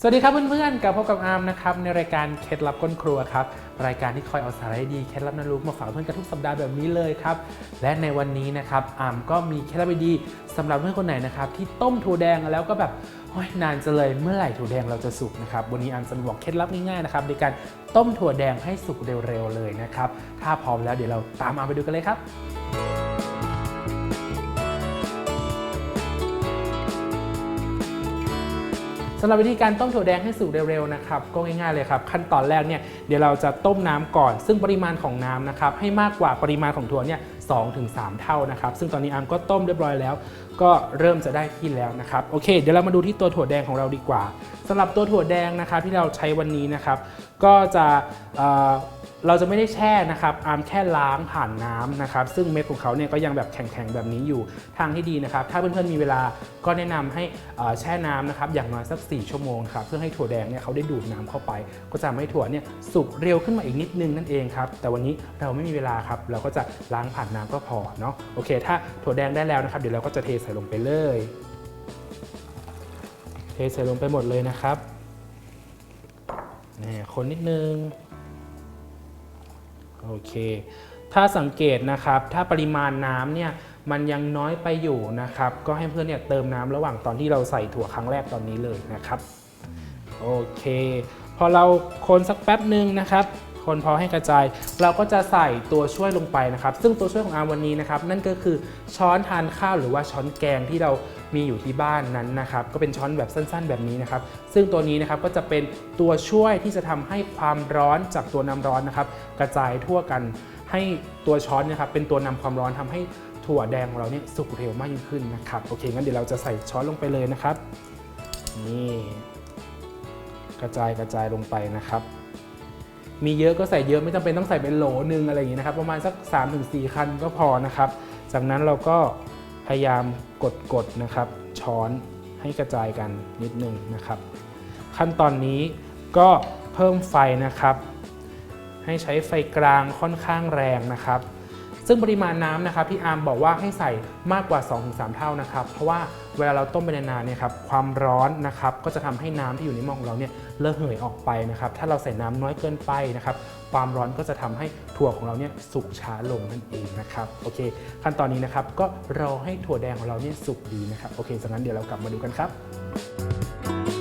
สวัสดีครับเพื่อนๆ กับพบกับอาร์มนะครับในรายการเคล็ดลับก้นครัวครับรายการที่คอยเอาสาระดีเคล็ดลับน่ารู้มาฝากเพื่อนกันทุกสัปดาห์แบบนี้เลยครับและในวันนี้นะครับอาร์มก็มีเคล็ดลับดีๆสำหรับเพื่อนคนไหนนะครับที่ต้มถั่วแดงแล้วก็แบบโอ๊ยนานจะเลยเมื่อไหร่ถั่วแดงเราจะสุกนะครับวันนี้อาร์มจะมาบอกเคล็ดลับง่ายๆนะครับในการต้มถั่วแดงให้สุกเร็วๆเลยนะครับถ้าพร้อมแล้วเดี๋ยวเราตามอาร์มไปดูกันเลยครับ สำหรับวิธีการต้มถั่วแดงให้สุกเร็วๆนะครับก็ง่ายๆเลยครับ ขั้นตอนแรกเนี่ยเดี๋ยวเราจะต้มน้ำก่อน ซึ่งปริมาณของน้ำนะครับให้มากกว่าปริมาณของถั่วเนี่ยสองถึงสามเท่านะครับ ซึ่งตอนนี้อาร์มก็ต้มเรียบร้อยแล้ว ก็เริ่มจะได้ที่แล้วนะครับโอเค เดี๋ยวเรามาดูที่ตัวถั่วแดงของเราดีกว่า สำหรับตัวถั่วแดงนะครับที่เราใช้วันนี้นะครับ ก็จะเเราจะไม่ได้แช่นะครับอาร์มแค่ล้างผ่านน้ำนะครับ ซึ่งเม็ดของเขาเนี่ยก็ยังแบบแข็งๆแบบนี้อยู่ทางที่ดีนะครับ ถ้าเพื่อนๆมีเวลาก็แนะนำให้แช่น้ำนะครับอย่างน้อยสัก 4 ชั่วโมงครับเพื่อให้ถั่วแดงเนี่ยเขาได้ดูดน้ำเข้าไป ก็จะทำให้ถั่วเนี่ยสุกเร็วขึ้นมาอีกนิดนึงนั่นเองครับแต่วันนี้เราไม่มีเวลาครับเราก็จะล้างผ่านน้ำก็พอเนาะโอเค ถ้าถั่วแดงได้แล้วนะครับเดี๋ยวเราก็จะเทใส่ลงไปเลย ใส่ลงไปหมดเลยนะครับนี่คนนิดนึง โอเค ถ้าสังเกตนะครับ ถ้าปริมาณน้ำเนี่ยมันยังน้อยไปอยู่นะครับ ก็ให้เพื่อนเนี่ยเติมน้ำระหว่างตอนที่เราใส่ถั่วครั้งแรกตอนนี้เลยนะครับ โอเค พอเราคนสักแป๊บหนึ่งนะครับ คนพอให้กระจาย เราก็จะใส่ตัวช่วยลงไปนะครับ ซึ่งตัวช่วยของอาร์วันนี้นะครับ นั่นก็คือช้อนทานข้าวหรือว่าช้อนแกงที่เรา มีอยู่ที่บ้านนั้นนะครับ ก็เป็นช้อนแบบสั้นๆ แบบนี้นะครับ ซึ่งตัวนี้นะครับก็จะเป็นตัวช่วยที่จะทำให้ความร้อนจากตัวน้ำร้อนนะครับ กระจายทั่วกันให้ตัวช้อนนะครับเป็นตัวนำความร้อนทำให้ถั่วแดงของเราเนี่ยสุกเร็วมากยิ่งขึ้นนะครับโอเคงั้นเดี๋ยวเราจะใส่ช้อนลงไปเลยนะครับนี่กระจายกระจายลงไปนะครับ มีเยอะก็ใส่เยอะไม่จำเป็นต้องใส่เป็นโหลหนึ่งอะไรอย่างนี้นะครับ ประมาณสัก 3-4 คันก็พอนะครับ จากนั้นเราก็ พยายามกดกดๆนะครับ ช้อนให้กระจายกันนิดนึงนะครับ ขั้นตอนนี้ก็เพิ่มไฟนะครับ ให้ใช้ไฟกลางค่อนข้างแรงนะครับ ซึ่งปริมาณน้ำนะครับที่อาร์มบอกว่าให้ใส่มากกว่า 2-3 เท่านะครับ เพราะว่าเวลาเราต้มไปนานๆเนี่ยครับความร้อนนะครับก็จะทำให้น้ำที่อยู่ในหม้อของเราเนี่ยระเหยออกไปนะครับ ถ้าเราใส่น้ำน้อยเกินไปนะครับ ความร้อนก็จะทำให้ถั่วของเราเนี่ยสุกช้าลงนั่นเองนะครับโอเค ขั้นตอนนี้นะครับก็รอให้ถั่วแดงของเราเนี่ยสุกดีนะครับโอเคจากนั้นเดี๋ยวเรากลับมาดูกันครับ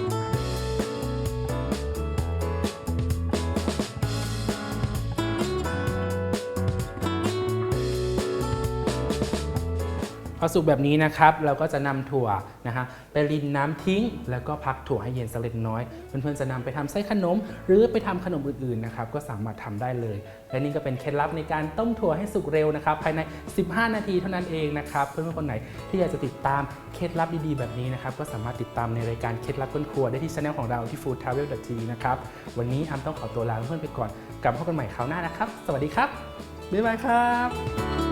พอสุกแบบนี้นะครับเราก็จะนำถั่วนะฮะไปรินน้ำทิ้ง แล้วก็พักถั่วให้เย็นสักเล็กน้อย เพื่อนๆจะนำไปทำไส้ขนม หรือไปทำขนมอื่นๆนะครับก็สามารถทำได้เลย และนี่ก็เป็นเคล็ดลับในการต้มถั่วให้สุกเร็วนะครับภายใน 15 นาทีเท่านั้นเองนะครับเพื่อนๆคนไหนที่อยากจะติดตามเคล็ดลับดีๆ แบบนี้นะครับก็สามารถติดตามในรายการเคล็ดลับก้นครัวได้ที่ช่องของเราที่ food travel t v นะครับวันนี้อามต้องขอตัวลาเพื่อนๆไปก่อนกลับมาพบกันใหม่คราวหน้านะครับ สวัสดีครับบ๊ายบายครับ